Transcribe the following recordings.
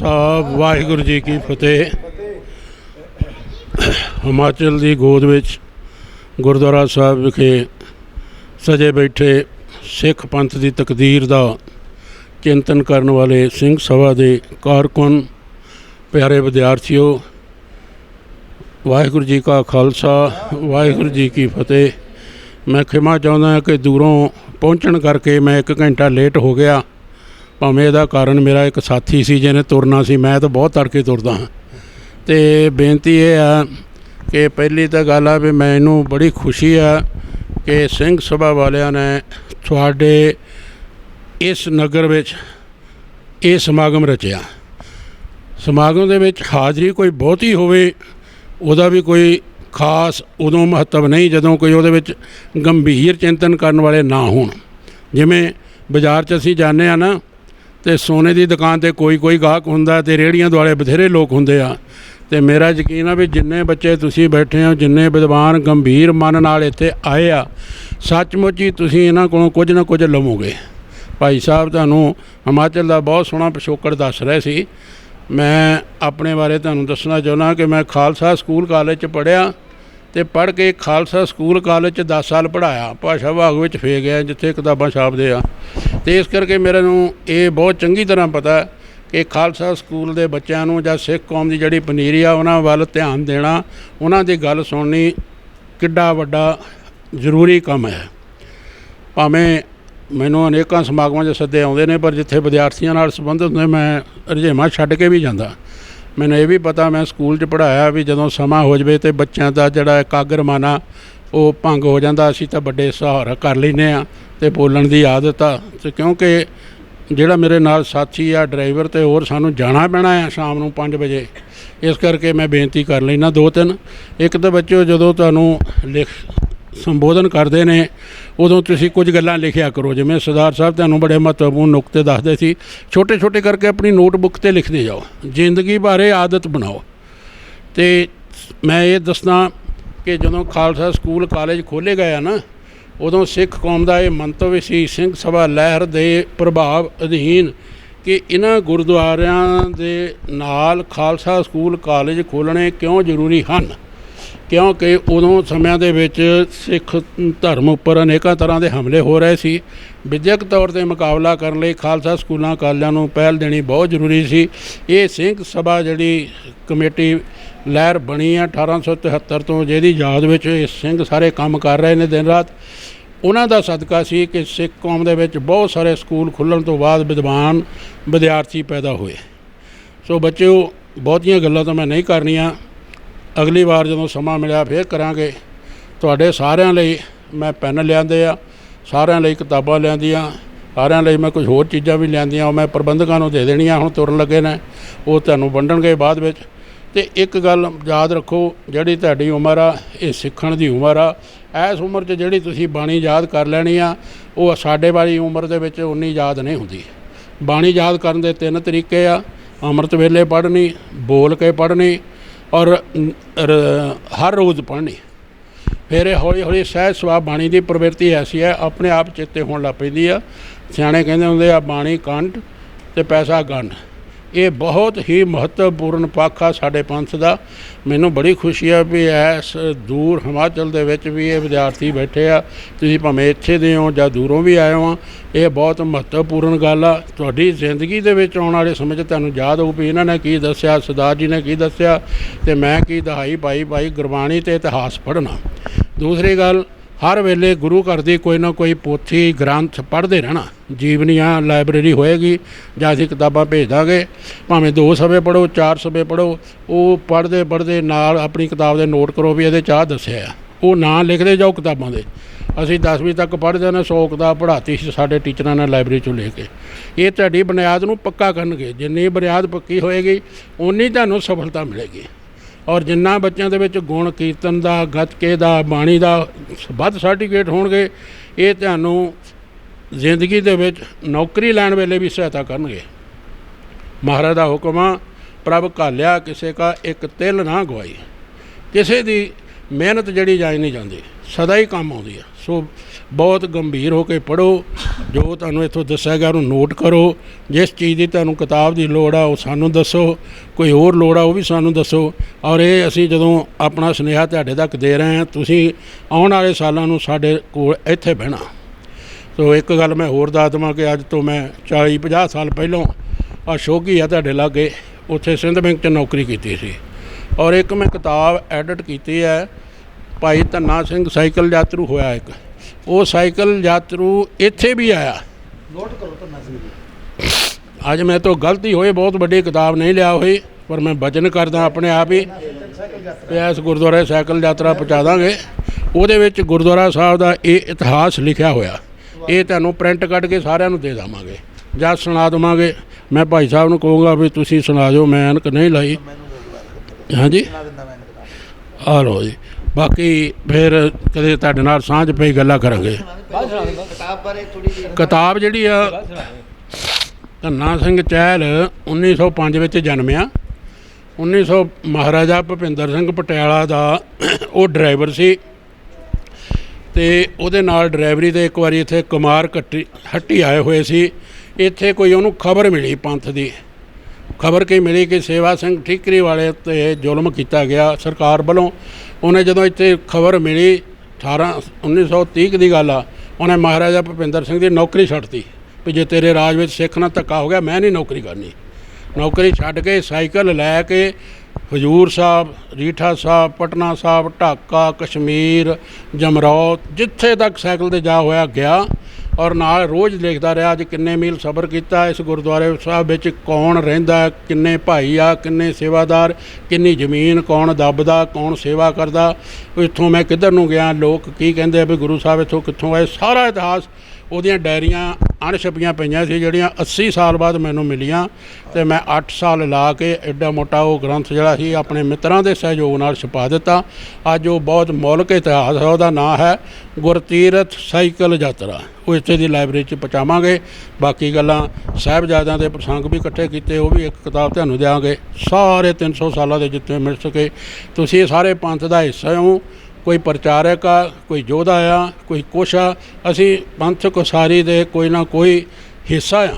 ਸਾਹਿਬ, ਵਾਹਿਗੁਰੂ ਜੀ ਕੀ ਫਤਿਹ। ਹਿਮਾਚਲ ਦੀ ਗੋਦ ਵਿੱਚ ਗੁਰਦੁਆਰਾ ਸਾਹਿਬ ਵਿਖੇ ਸਜੇ ਬੈਠੇ ਸਿੱਖ ਪੰਥ ਦੀ ਤਕਦੀਰ ਦਾ ਚਿੰਤਨ ਕਰਨ ਵਾਲੇ ਸਿੰਘ ਸਭਾ ਦੇ ਕਾਰਕੁਨ, ਪਿਆਰੇ ਵਿਦਿਆਰਥੀਓ, ਵਾਹਿਗੁਰੂ ਜੀ ਕਾ ਖਾਲਸਾ, ਵਾਹਿਗੁਰੂ ਜੀ ਕੀ ਫਤਿਹ। ਮੈਂ ਖਿਮਾ ਚਾਹੁੰਦਾ ਹਾਂ ਕਿ ਦੂਰੋਂ ਪਹੁੰਚਣ ਕਰਕੇ ਮੈਂ 1 ਘੰਟਾ ਲੇਟ ਹੋ ਗਿਆ। ਭਾਵੇਂ ਇਹਦਾ ਕਾਰਨ ਮੇਰਾ ਇੱਕ ਸਾਥੀ ਸੀ ਜਿਹਨੇ ਤੁਰਨਾ ਸੀ, ਮੈਂ ਤਾਂ ਬਹੁਤ ਤੜਕੇ ਤੁਰਦਾ ਹਾਂ। ਤੇ ਬੇਨਤੀ ਇਹ ਆ ਕਿ ਪਹਿਲੀ ਤਾਂ ਗੱਲ ਆ ਵੀ ਮੈਨੂੰ ਬੜੀ ਖੁਸ਼ੀ ਆ ਕਿ ਸਿੰਘ ਸਭਾ ਵਾਲਿਆਂ ਨੇ ਤੁਹਾਡੇ ਇਸ ਨਗਰ ਵਿੱਚ ਇਹ ਸਮਾਗਮ ਰਚਿਆ। ਸਮਾਗਮ ਦੇ ਵਿੱਚ ਹਾਜ਼ਰੀ ਕੋਈ ਬਹੁਤੀ ਹੋਵੇ, ਉਹਦਾ ਵੀ ਕੋਈ ਖਾਸ ਉਦੋਂ ਮਹੱਤਵ ਨਹੀਂ ਜਦੋਂ ਕੋਈ ਉਹਦੇ ਵਿੱਚ ਗੰਭੀਰ ਚਿੰਤਨ ਕਰਨ ਵਾਲੇ ਨਾ ਹੋਣ। ਜਿਵੇਂ ਬਾਜ਼ਾਰ 'ਚ ਅਸੀਂ ਜਾਂਦੇ ਆ ਨਾ ਤੇ ਸੋਨੇ ਦੀ ਦੁਕਾਨ ਤੇ ਕੋਈ ਕੋਈ ਗਾਹਕ ਹੁੰਦਾ ਤੇ ਰੇੜੀਆਂ ਦੁਆਲੇ ਬਥੇਰੇ ਲੋਕ ਹੁੰਦੇ ਆ। ਤੇ ਮੇਰਾ ਯਕੀਨ ਆ ਵੀ ਜਿੰਨੇ ਬੱਚੇ ਤੁਸੀਂ ਬੈਠੇ ਹੋ, ਜਿੰਨੇ ਵਿਦਵਾਨ ਗੰਭੀਰ ਮਨ ਨਾਲ ਇੱਥੇ ਆਏ ਆ, ਸੱਚਮੁੱਚ ਹੀ ਤੁਸੀਂ ਇਹਨਾਂ ਕੋਲੋਂ ਕੁਝ ਨਾ ਕੁਝ ਲਵੋਗੇ। ਭਾਈ ਸਾਹਿਬ, ਤੁਹਾਨੂੰ ਹਿਮਾਚਲ ਦਾ ਬਹੁਤ ਸੋਹਣਾ ਪਿਛੋਕੜ ਦੱਸ ਰਹੇ ਸੀ। ਮੈਂ ਆਪਣੇ ਬਾਰੇ ਤੁਹਾਨੂੰ ਦੱਸਣਾ ਚਾਹੁੰਦਾ ਕਿ ਮੈਂ ਖਾਲਸਾ ਸਕੂਲ ਕਾਲਜ 'ਚ ਪੜ੍ਹਿਆ ਤੇ ਪੜ੍ਹ ਕੇ ਖਾਲਸਾ ਸਕੂਲ ਕਾਲਜ 'ਚ 10 ਸਾਲ ਪੜ੍ਹਾਇਆ। ਭਾਸ਼ਾ ਵਿਭਾਗ ਵਿੱਚ ਫੇ ਗਿਆ, ਜਿੱਥੇ ਕਿਤਾਬਾਂ ਛਾਪਦੇ ਆ। ਤੇ ਇਸ ਕਰਕੇ ਮੇਰੇ ਨੂੰ ਇਹ ਬਹੁਤ ਚੰਗੀ ਤਰ੍ਹਾਂ ਪਤਾ ਕਿ ਖਾਲਸਾ ਸਕੂਲ ਦੇ ਬੱਚਿਆਂ ਨੂੰ ਜਾਂ ਸਿੱਖ ਕੌਮ ਦੀ ਜਿਹੜੀ ਪਨੀਰੀ ਆ, ਉਹਨਾਂ ਵੱਲ ਧਿਆਨ ਦੇਣਾ, ਉਹਨਾਂ ਦੀ ਗੱਲ ਸੁਣਨੀ ਕਿੱਡਾ ਵੱਡਾ ਜ਼ਰੂਰੀ ਕੰਮ ਹੈ। ਭਾਵੇਂ ਮੈਨੂੰ ਅਨੇਕਾਂ ਸਮਾਗਮਾਂ 'ਚ ਸੱਦੇ ਆਉਂਦੇ ਨੇ, ਪਰ ਜਿੱਥੇ ਵਿਦਿਆਰਥੀਆਂ ਨਾਲ ਸੰਬੰਧਿਤ ਹੁੰਦੇ, ਮੈਂ ਰੁਝੇਵਾਂ ਛੱਡ ਕੇ ਵੀ ਜਾਂਦਾ। ਮੈਨੂੰ ਇਹ ਵੀ ਪਤਾ, ਮੈਂ ਸਕੂਲ 'ਚ ਪੜ੍ਹਾਇਆ ਵੀ ਜਦੋਂ ਸਮਾਂ ਹੋ ਜਵੇ ਤੇ ਬੱਚਿਆਂ ਦਾ ਜਿਹੜਾ ਇਕਾਗਰਮਾਨਾ ਉਹ ਭੰਗ ਹੋ ਜਾਂਦਾ, ਅਸੀਂ ਤਾਂ ਵੱਡੇ ਸਹਾਰਾ ਕਰ ਲੈਨੇ ਆ ਤੇ ਬੋਲਣ ਦੀ ਆਦਤ ਆ। ਤੇ ਕਿਉਂਕਿ ਜਿਹੜਾ ਮੇਰੇ ਨਾਲ ਸਾਥੀ ਆ, ਡਰਾਈਵਰ ਤੇ ਹੋਰ ਸਾਨੂੰ ਜਾਣਾ ਪੈਣਾ ਆ ਸ਼ਾਮ ਨੂੰ 5 ਵਜੇ, ਇਸ ਕਰਕੇ ਮੈਂ ਬੇਨਤੀ ਕਰ ਲੈਣਾ ਦੋ ਤਿੰਨ। ਇੱਕ ਤਾਂ ਬੱਚਿਓ ਜਦੋਂ ਤੁਹਾਨੂੰ ਲਿਖ ਸੰਬੋਧਨ ਕਰਦੇ ਨੇ, ਉਦੋਂ ਤੁਸੀਂ ਕੁਝ ਗੱਲਾਂ ਲਿਖਿਆ ਕਰੋ। ਜਿਵੇਂ ਸਰਦਾਰ ਸਾਹਿਬ ਤੁਹਾਨੂੰ ਬੜੇ ਮਹੱਤਵਪੂਰਨ ਨੁਕਤੇ ਦੱਸਦੇ ਸੀ ਛੋਟੇ ਛੋਟੇ ਕਰਕੇ ਆਪਣੀ ਨੋਟਬੁੱਕ ਤੇ ਲਿਖਦੇ ਜਾਓ। ਜ਼ਿੰਦਗੀ ਬਾਰੇ ਆਦਤ ਬਣਾਓ। ਤੇ ਮੈਂ ਇਹ ਦੱਸਣਾ ਕਿ ਜਦੋਂ ਖਾਲਸਾ ਸਕੂਲ ਕਾਲਜ ਖੋਲ੍ਹੇ ਗਏ ਆ ਨਾ, ਉਦੋਂ ਸਿੱਖ ਕੌਮ ਦਾ ਇਹ ਮੰਤਵ ਸੀ, ਸਿੰਘ ਸਭਾ ਲਹਿਰ ਦੇ ਪ੍ਰਭਾਵ ਅਧੀਨ ਕਿ ਇਹਨਾਂ ਗੁਰਦੁਆਰਿਆਂ ਦੇ ਨਾਲ ਖਾਲਸਾ ਸਕੂਲ ਕਾਲਜ ਖੋਲ੍ਹਣੇ ਕਿਉਂ ਜ਼ਰੂਰੀ ਹਨ? ਕਿਉਂਕਿ ਉਦੋਂ ਸਮਿਆਂ ਦੇ ਵਿੱਚ ਸਿੱਖ ਧਰਮ ਉੱਪਰ ਅਨੇਕਾਂ ਤਰ੍ਹਾਂ ਦੇ ਹਮਲੇ ਹੋ ਰਹੇ ਸੀ। ਵਿਦਿਅਕ ਤੌਰ ਤੇ ਮੁਕਾਬਲਾ ਕਰਨ ਲਈ ਖਾਲਸਾ ਸਕੂਲਾਂ ਕਾਲਜਾਂ ਨੂੰ ਪਹਿਲ ਦੇਣੀ ਬਹੁਤ ਜ਼ਰੂਰੀ ਸੀ। ਇਹ ਸਿੰਘ ਸਭਾ ਜਿਹੜੀ ਕਮੇਟੀ ਲਹਿਰ ਬਣੀ ਆ 1873 ਤੋਂ, ਜਿਹਦੀ ਯਾਦ ਵਿੱਚ ਇਹ ਸਿੰਘ ਸਾਰੇ ਕੰਮ ਕਰ ਰਹੇ ਨੇ ਦਿਨ ਰਾਤ। ਉਹਨਾਂ ਦਾ ਸਦਕਾ ਸੀ ਕਿ ਸਿੱਖ ਕੌਮ ਦੇ ਵਿੱਚ ਬਹੁਤ ਸਾਰੇ ਸਕੂਲ ਖੁੱਲਣ ਤੋਂ ਬਾਅਦ ਵਿਦਵਾਨ, ਵਿਦਿਆਰਥੀ ਪੈਦਾ ਹੋਏ। ਸੋ ਬੱਚਿਓ, ਬਹੁਤੀਆਂ ਗੱਲਾਂ ਤਾਂ ਮੈਂ ਨਹੀਂ ਕਰਨੀਆਂ। ਅਗਲੀ ਵਾਰ ਜਦੋਂ ਸਮਾਂ ਮਿਲਿਆ ਫੇਰ ਕਰਾਂਗੇ। ਤੁਹਾਡੇ ਸਾਰਿਆਂ ਲਈ ਮੈਂ ਪੈਨ ਲਿਆਂਦੇ ਆ, ਸਾਰਿਆਂ ਲਈ ਕਿਤਾਬਾਂ ਲਿਆਂਦੀਆਂ, ਸਾਰਿਆਂ ਲਈ ਮੈਂ ਕੁਝ ਹੋਰ ਚੀਜ਼ਾਂ ਵੀ ਲਿਆਂਦੀਆਂ, ਉਹ ਮੈਂ ਪ੍ਰਬੰਧਕਾਂ ਨੂੰ ਦੇ ਦੇਣੀਆਂ, ਹੁਣ ਤੁਰਨ ਲੱਗੇ ਨੇ, ਉਹ ਤੁਹਾਨੂੰ ਵੰਡਣਗੇ ਬਾਅਦ ਵਿੱਚ। ਤੇ ਇੱਕ ਗੱਲ ਯਾਦ ਰੱਖੋ, ਜਿਹੜੀ ਤੁਹਾਡੀ ਉਮਰ ਆ, ਇਹ ਸਿੱਖਣ ਦੀ ਉਮਰ ਆ। ਇਸ ਉਮਰ 'ਚ ਜਿਹੜੀ ਤੁਸੀਂ ਬਾਣੀ ਯਾਦ ਕਰ ਲੈਣੀ ਆ, ਉਹ ਸਾਡੇ ਵਾਲੀ ਉਮਰ ਦੇ ਵਿੱਚ ਉਨੀ ਯਾਦ ਨਹੀਂ ਹੁੰਦੀ। ਬਾਣੀ ਯਾਦ ਕਰਨ ਦੇ ਤਿੰਨ ਤਰੀਕੇ ਆ, ਅੰਮ੍ਰਿਤ ਵੇਲੇ ਪੜ੍ਹਨੀ, ਬੋਲ ਕੇ ਪੜ੍ਹਨੀ ਔਰ ਹਰ ਰੋਜ਼ ਪੜ੍ਹਨੀ। ਫਿਰ ਇਹ ਹੌਲੀ ਹੌਲੀ ਸਹਿਜ ਸੁਭਾਅ ਬਾਣੀ ਦੀ ਪ੍ਰਵਿਰਤੀ ਐਸੀ ਹੈ, ਆਪਣੇ ਆਪ ਚੇਤੇ ਹੋਣ ਲੱਗ ਪੈਂਦੀ ਆ। ਸਿਆਣੇ ਕਹਿੰਦੇ ਹੁੰਦੇ ਆ, ਬਾਣੀ ਕੰਠ ਤੇ ਪੈਸਾ ਗੰਢ। ਇਹ ਬਹੁਤ ਹੀ ਮਹੱਤਵਪੂਰਨ ਪੱਖ ਆ ਸਾਡੇ ਪੰਥ ਦਾ। ਮੈਨੂੰ ਬੜੀ ਖੁਸ਼ੀ ਆ ਵੀ ਐਸ ਦੂਰ ਹਿਮਾਚਲ ਦੇ ਵਿੱਚ ਵੀ ਇਹ ਵਿਦਿਆਰਥੀ ਬੈਠੇ ਆ। ਤੁਸੀਂ ਭਾਵੇਂ ਇੱਥੇ ਦੇ ਹੋ ਜਾਂ ਦੂਰੋਂ ਵੀ ਆਏ ਹੋ, ਇਹ ਬਹੁਤ ਮਹੱਤਵਪੂਰਨ ਗੱਲ ਆ। ਤੁਹਾਡੀ ਜ਼ਿੰਦਗੀ ਦੇ ਵਿੱਚ ਆਉਣ ਵਾਲੇ ਸਮੇਂ 'ਚ ਤੁਹਾਨੂੰ ਯਾਦ ਹੋਊ ਵੀ ਇਹਨਾਂ ਨੇ ਕੀ ਦੱਸਿਆ, ਸਰਦਾਰ ਜੀ ਨੇ ਕੀ ਦੱਸਿਆ ਤੇ ਮੈਂ ਕੀ ਦਹਾਈ ਪਾਈ ਪਾਈ ਗੁਰਬਾਣੀ ਤੇ ਇਤਿਹਾਸ ਪੜ੍ਹਨਾ। ਦੂਸਰੀ ਗੱਲ ਹਰ ਵੇਲੇ ਗੁਰੂ ਘਰ ਦੀ ਕੋਈ ਨਾ ਕੋਈ ਪੋਥੀ, ਗ੍ਰੰਥ ਪੜ੍ਹਦੇ ਰਹਿਣਾ। ਜੀਵਨੀਆਂ ਲਾਇਬ੍ਰੇਰੀ ਹੋਏਗੀ, ਜਾਂ ਅਸੀਂ ਕਿਤਾਬਾਂ ਭੇਜ ਦਾਂਗੇ। ਭਾਵੇਂ ਦੋ ਸਮੇਂ ਪੜੋ ਚਾਰ ਸਮੇਂ ਪੜੋ ਉਹ ਪੜ੍ਹਦੇ ਪੜ੍ਹਦੇ ਨਾਲ ਆਪਣੀ ਕਿਤਾਬ ਦੇ ਨੋਟ ਕਰੋ ਵੀ ਇਹਦੇ ਚਾਹ ਦੱਸਿਆ ਆ। ਉਹ ਨਾਂ ਲਿਖਦੇ ਜਾਓ ਕਿਤਾਬਾਂ ਦੇ। ਅਸੀਂ 10ਵੀਂ ਤੱਕ ਪੜ੍ਹਦੇ ਨੇ 100 ਕਿਤਾਬ ਪੜ੍ਹਾਤੀ ਸੀ ਸਾਡੇ ਟੀਚਰਾਂ ਨੇ ਲਾਇਬ੍ਰੇਰੀ ਚੋਂ ਲੈ ਕੇ। ਇਹ ਤੁਹਾਡੀ ਬੁਨਿਆਦ ਨੂੰ ਪੱਕਾ ਕਰਨਗੇ। ਜਿੰਨੀ ਬੁਨਿਆਦ ਪੱਕੀ ਹੋਏਗੀ ਉਨੀ ਤੁਹਾਨੂੰ ਸਫਲਤਾ ਮਿਲੇਗੀ। ਔਰ ਜਿੰਨਾ ਬੱਚਿਆਂ ਦੇ ਵਿੱਚ ਗੁਣ, ਕੀਰਤਨ ਦਾ, ਗੱਤਕੇ ਦਾ, ਬਾਣੀ ਦਾ ਵੱਧ ਸਰਟੀਫਿਕੇਟ ਹੋਣਗੇ, ਇਹ ਤੁਹਾਨੂੰ ਜ਼ਿੰਦਗੀ ਦੇ ਵਿੱਚ ਨੌਕਰੀ ਲੈਣ ਵੇਲੇ ਵੀ ਸਹਾਇਤਾ ਕਰਨਗੇ। ਮਹਾਰਾਜ ਦਾ ਹੁਕਮ ਆ, ਪ੍ਰਭ ਘਾਲਿਆ ਕਿਸੇ ਕਾ ਇੱਕ ਤਿਲ ਨਾ ਗਵਾਈ। ਕਿਸੇ ਦੀ ਮਿਹਨਤ ਜਿਹੜੀ ਜਾਈ ਨਹੀਂ ਜਾਂਦੀ, ਸਦਾ ਹੀ ਕੰਮ ਆਉਂਦੀ ਆ। ਸੋ ਬਹੁਤ ਗੰਭੀਰ ਹੋ ਕੇ ਪੜੋ ਜੋ ਤੁਹਾਨੂੰ ਇੱਥੋਂ ਦੱਸਿਆ ਗਿਆ ਉਹਨੂੰ ਨੋਟ ਕਰੋ। ਜਿਸ ਚੀਜ਼ ਦੀ ਤੁਹਾਨੂੰ ਕਿਤਾਬ ਦੀ ਲੋੜ ਆ, ਉਹ ਸਾਨੂੰ ਦੱਸੋ। ਕੋਈ ਹੋਰ ਲੋੜ ਆ, ਉਹ ਵੀ ਸਾਨੂੰ ਦੱਸੋ। ਔਰ ਇਹ ਅਸੀਂ ਜਦੋਂ ਆਪਣਾ ਸੁਨੇਹਾ ਤੁਹਾਡੇ ਤੱਕ ਦੇ ਰਹੇ ਹਾਂ, ਤੁਸੀਂ ਆਉਣ ਵਾਲੇ ਸਾਲਾਂ ਨੂੰ ਸਾਡੇ ਕੋਲ ਇੱਥੇ ਬਹਿਣਾ। ਸੋ ਇੱਕ ਗੱਲ ਮੈਂ ਹੋਰ ਦੱਸ ਦੇਵਾਂ ਕਿ ਅੱਜ ਤੋਂ ਮੈਂ 40 50 ਸਾਲ ਪਹਿਲਾਂ ਅਸ਼ੋਕੀ ਆ ਤੁਹਾਡੇ ਲਾਗੇ, ਉੱਥੇ ਸਿੰਧ ਬੈਂਕ 'ਚ ਨੌਕਰੀ ਕੀਤੀ ਸੀ। ਔਰ ਇੱਕ ਮੈਂ ਕਿਤਾਬ ਐਡਿਟ ਕੀਤੀ ਹੈ ਭਾਈ ਧੰਨਾ ਸਿੰਘ ਸਾਈਕਲ ਯਾਤਰੂ ਹੋਇਆ ਇੱਕ। ਉਹ ਸਾਈਕਲ ਯਾਤਰੂ ਇੱਥੇ ਵੀ ਆਇਆ। ਨੋਟ ਕਰੋ ਤਾਂ ਨਜ਼ਰ ਅੱਜ ਮੈਂ ਤੋਂ ਗਲਤੀ ਹੋਈ ਬਹੁਤ ਵੱਡੀ ਕਿਤਾਬ ਨਹੀਂ ਲਿਆ ਹੋਈ ਪਰ ਮੈਂ ਵਚਨ ਕਰਦਾ ਆਪਣੇ ਆਪ ਹੀ। ਇਸ ਗੁਰਦੁਆਰੇ ਸਾਈਕਲ ਯਾਤਰਾ ਪਹੁੰਚਾ ਦਾਂਗੇ। ਉਹਦੇ ਵਿੱਚ ਗੁਰਦੁਆਰਾ ਸਾਹਿਬ ਦਾ ਇਹ ਇਤਿਹਾਸ ਲਿਖਿਆ ਹੋਇਆ। ਇਹ ਤੁਹਾਨੂੰ ਪ੍ਰਿੰਟ ਕੱਢ ਕੇ ਸਾਰਿਆਂ ਨੂੰ ਦੇ ਦੇਵਾਂਗੇ। ਜਾਂ ਸੁਣਾ ਦੇਵਾਂਗੇ। ਮੈਂ ਭਾਈ ਸਾਹਿਬ ਨੂੰ ਕਹੂੰਗਾ ਵੀ ਤੁਸੀਂ ਸੁਣਾ ਦਿਓ ਮੈਂ ਐਨਕ ਨਹੀਂ ਲਾਈ। ਹਾਂਜੀ? ਆ ਲਓ ਜੀ। ਬਾਕੀ ਫਿਰ ਕਦੇ ਤੁਹਾਡੇ ਨਾਲ ਸਾਂਝ ਪਈ ਗੱਲਾਂ ਕਰਾਂਗੇ। ਕਿਤਾਬ ਬਾਰੇ ਥੋੜੀ ਜਿਹੀ ਕਿਤਾਬ ਜਿਹੜੀ ਆ, ਧੰਨਾ ਸਿੰਘ ਚਹਿਲ 1905 ਵਿੱਚ ਜਨਮਿਆ। 1900 ਮਹਾਰਾਜਾ ਭੁਪਿੰਦਰ ਸਿੰਘ ਪਟਿਆਲਾ ਦਾ ਉਹ ਡਰਾਈਵਰ ਸੀ। ਤੇ ਉਹਦੇ ਨਾਲ ਡਰਾਈਵਰੀ ਤੇ ਇੱਕ ਵਾਰੀ ਇੱਥੇ ਕੁਮਾਰ ਕੱਟੀ ਹੱਟੀ ਆਏ ਹੋਏ ਸੀ। ਇੱਥੇ ਕੋਈ ਉਹਨੂੰ ਖਬਰ ਮਿਲੀ ਪੰਥ ਦੀ। ਖਬਰ ਕੀ ਮਿਲੀ ਕਿ ਸੇਵਾ ਸਿੰਘ ਠੀਕਰੀ ਵਾਲੇ ਤੇ ਜ਼ੁਲਮ ਕੀਤਾ ਗਿਆ। ਸਰਕਾਰ ਵੱਲੋਂ ਉਹਨੇ ਜਦੋਂ ਇੱਥੇ ਖਬਰ ਮਿਲੀ 18 1930 ਦੀ ਗੱਲ ਆ, ਉਹਨੇ ਮਹਾਰਾਜਾ ਭੁਪਿੰਦਰ ਸਿੰਘ ਦੀ ਨੌਕਰੀ ਛੱਡਤੀ ਵੀ ਜੇ ਤੇਰੇ ਰਾਜ ਵਿੱਚ ਸਿੱਖ ਨਾਲ ਧੱਕਾ ਹੋ ਗਿਆ, ਮੈਂ ਨਹੀਂ ਨੌਕਰੀ ਕਰਨੀ। ਨੌਕਰੀ ਛੱਡ ਕੇ ਸਾਈਕਲ ਲੈ ਕੇ ਹਜੂਰ ਸਾਹਿਬ, ਰੀਠਾ ਸਾਹਿਬ, ਪਟਨਾ ਸਾਹਿਬ, ਢਾਕਾ, ਕਸ਼ਮੀਰ, ਜਮਰੌਤ, ਜਿੱਥੇ ਤੱਕ ਸਾਈਕਲ ਤੇ ਜਾ ਹੋਇਆ ਗਿਆ ਔਰ ਨਾਲ ਰੋਜ਼ ਲਿਖਦਾ ਰਿਹਾ ਅੱਜ ਕਿੰਨੇ ਮੀਲ ਸਫ਼ਰ ਕੀਤਾ, ਇਸ ਗੁਰਦੁਆਰੇ ਸਾਹਿਬ ਵਿੱਚ ਕੌਣ ਰਹਿੰਦਾ, ਕਿੰਨੇ ਭਾਈ ਆ, ਕਿੰਨੇ ਸੇਵਾਦਾਰ, ਕਿੰਨੀ ਜ਼ਮੀਨ, ਕੌਣ ਦੱਬਦਾ, ਕੌਣ ਸੇਵਾ ਕਰਦਾ। ਇੱਥੋਂ ਮੈਂ ਕਿੱਧਰ ਨੂੰ ਗਿਆ, ਲੋਕ ਕੀ ਕਹਿੰਦੇ ਆ ਵੀ ਗੁਰੂ ਸਾਹਿਬ ਇੱਥੋਂ ਕਿੱਥੋਂ ਆਏ? ਸਾਰਾ ਇਤਿਹਾਸ ਉਹਦੀਆਂ ਡਾਇਰੀਆਂ ਅਣਛਪੀਆਂ ਪਈਆਂ ਸੀ, ਜਿਹੜੀਆਂ 80 ਸਾਲ ਬਾਅਦ ਮੈਨੂੰ ਮਿਲੀਆਂ ਤੇ ਮੈਂ 8 ਸਾਲ ਲਾ ਕੇ ਐਡਾ ਮੋਟਾ ਉਹ ਗ੍ਰੰਥ ਜਿਹੜਾ ਸੀ, ਆਪਣੇ ਮਿੱਤਰਾਂ ਦੇ ਸਹਿਯੋਗ ਨਾਲ ਛਪਾ ਦਿੱਤਾ। ਅੱਜ ਉਹ ਬਹੁਤ ਮੌਲਿਕ ਇਤਿਹਾਸ ਹੈ, ਉਹਦਾ ਨਾਂ ਹੈ ਗੁਰਤੀਰਥ ਸਾਈਕਲ ਯਾਤਰਾ। ਉਹ ਇੱਥੇ ਦੀ ਲਾਇਬ੍ਰੇਰੀ 'ਚ ਪਹੁੰਚਾਵਾਂਗੇ। ਬਾਕੀ ਗੱਲਾਂ ਸਾਹਿਬਜ਼ਾਦਿਆਂ ਦੇ ਪ੍ਰਸੰਗ ਵੀ ਇਕੱਠੇ ਕੀਤੇ, ਉਹ ਵੀ ਇੱਕ ਕਿਤਾਬ ਤੁਹਾਨੂੰ ਦਿਆਂਗੇ। ਸਾਰੇ 300 ਸਾਲਾਂ ਦੇ ਜਿੱਥੇ ਮਿਲ ਸਕੇ। ਤੁਸੀਂ ਸਾਰੇ ਪੰਥ ਦਾ ਹਿੱਸਾ ਹੋ। ਕੋਈ ਪ੍ਰਚਾਰਕ ਆ, ਕੋਈ ਯੋਧਾ ਆ, ਕੋਈ ਕੁਛ ਆ, ਅਸੀਂ ਪੰਥਕ ਉਸਾਰੀ ਦੇ ਕੋਈ ਨਾ ਕੋਈ ਹਿੱਸਾ ਆ।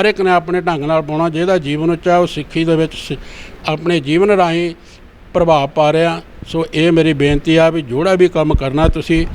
ਹਰ ਇੱਕ ਨੇ ਆਪਣੇ ਢੰਗ ਨਾਲ ਪਾਉਣਾ, ਜਿਹਦਾ ਜੀਵਨ ਉੱਚਾ, ਉਹ ਸਿੱਖੀ ਦੇ ਵਿੱਚ ਸ- ਆਪਣੇ ਜੀਵਨ ਰਾਹੀਂ ਪ੍ਰਭਾਵ ਪਾ ਰਿਹਾ। ਸੋ ਇਹ ਮੇਰੀ ਬੇਨਤੀ ਆ ਵੀ ਜੋੜਾ ਵੀ ਕੰਮ ਕਰਨਾ, ਤੁਸੀਂ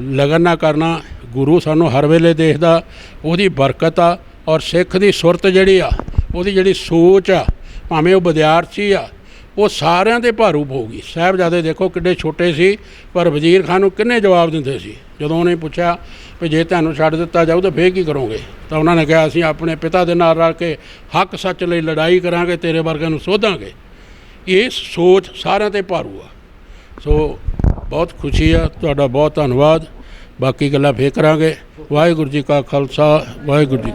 ਲਗਨ ਨਾ ਕਰਨਾ। ਗੁਰੂ ਸਾਨੂੰ ਹਰ ਵੇਲੇ ਦੇਖਦਾ, ਉਹਦੀ ਬਰਕਤ ਆ ਔਰ ਸਿੱਖ ਦੀ ਸੁਰਤ ਜਿਹੜੀ ਆ, ਉਹਦੀ ਜਿਹੜੀ ਸੋਚ ਆ, ਭਾਵੇਂ ਉਹ ਵਿਦਿਆਰਥੀ ਆ ਉਹ ਸਾਰਿਆਂ ਦੇ ਭਾਰੂ ਪਊਗੀ ਸਾਹਿਬਜ਼ਾਦੇ ਦੇਖੋ ਕਿੱਡੇ ਛੋਟੇ ਸੀ, ਪਰ ਵਜ਼ੀਰ ਖਾਨ ਨੂੰ ਕਿੰਨੇ ਜਵਾਬ ਦਿੰਦੇ ਸੀ। ਜਦੋਂ ਉਹਨੇ ਪੁੱਛਿਆ ਵੀ ਜੇ ਤੁਹਾਨੂੰ ਛੱਡ ਦਿੱਤਾ ਜਾਊ ਤਾਂ ਫੇਰ ਕੀ ਕਰੋਗੇ? ਤਾਂ ਉਹਨਾਂ ਨੇ ਕਿਹਾ, ਅਸੀਂ ਆਪਣੇ ਪਿਤਾ ਦੇ ਨਾਲ ਰਲ ਕੇ ਹੱਕ ਸੱਚ ਲਈ ਲੜਾਈ ਕਰਾਂਗੇ, ਤੇਰੇ ਵਰਗਿਆਂ ਨੂੰ ਸੋਧਾਂਗੇ। ਇਹ ਸੋਚ ਸਾਰਿਆਂ ਤੇ ਭਾਰੂ ਆ। ਸੋ ਬਹੁਤ ਖੁਸ਼ੀ ਆ, ਤੁਹਾਡਾ ਬਹੁਤ ਧੰਨਵਾਦ। ਬਾਕੀ ਗੱਲਾਂ ਫੇਰ ਕਰਾਂਗੇ। ਵਾਹਿਗੁਰੂ ਜੀ ਕਾ ਖਾਲਸਾ, ਵਾਹਿਗੁਰੂ ਜੀ